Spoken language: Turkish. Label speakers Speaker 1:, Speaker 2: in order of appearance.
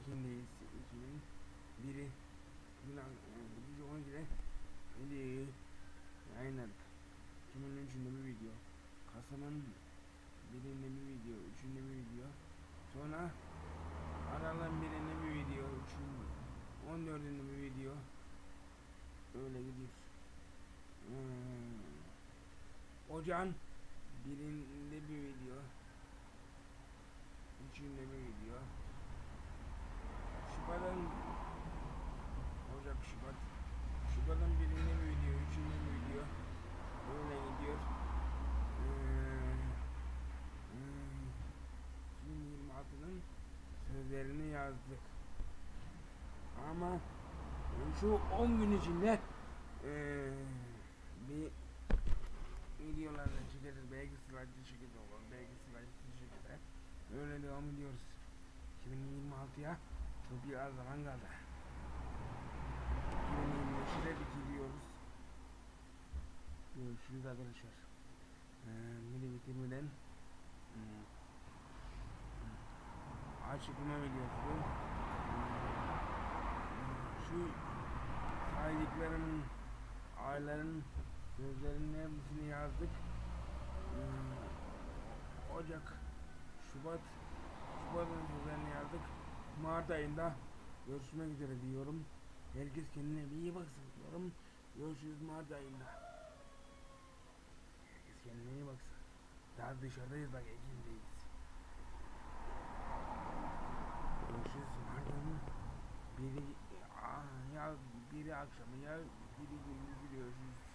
Speaker 1: Ekim'deyiz. Ekim'in biri. Bugün gece 12'de video yayınladık. Ekim'in 3'ünde bir video. Kasım'ın birinde bir video, üçünde bir video. Sonra Aralık'ın birinde bir video, üçün, 14'ünde bir video. Öyle gidiyor. Hmm. Ocağın birinde bir video. Üçünde bir video. Şubat'ın Ocak Şubat Şubat'ın birinde bir video, üçünde bir video. Öyle gidiyor. Ee, hmm, 2026'nın sözlerini yazdık. Ama şu 10 gün içinde ee, bir videolarla çekeriz. Belki slide'lı şekilde olur. Belki slide'lı şekilde. Öyle devam ediyoruz. 2026'ya çok bir az zaman kaldı. 2025'i de bitiriyoruz. Görüşürüz arkadaşlar. Ee, biri bitirmeden hmm, hmm, açıklama videosu. Hmm, Şu saydıklarımın ailenin sözlerinin hepsini yazdık. Hmm, Ocak, Şubat, Şubat'ın sözlerini yazdık. Mart ayında görüşmek üzere diyorum. Herkes kendine iyi baksın diyorum. Görüşürüz Mart ayında. Herkes kendine iyi baksın. Daha dışarıdayız bak Ekim'deyiz. Görüşürüz Mart ayında. Biri, Aa, ya biri akşamı ya biri gündüzü görüşürüz.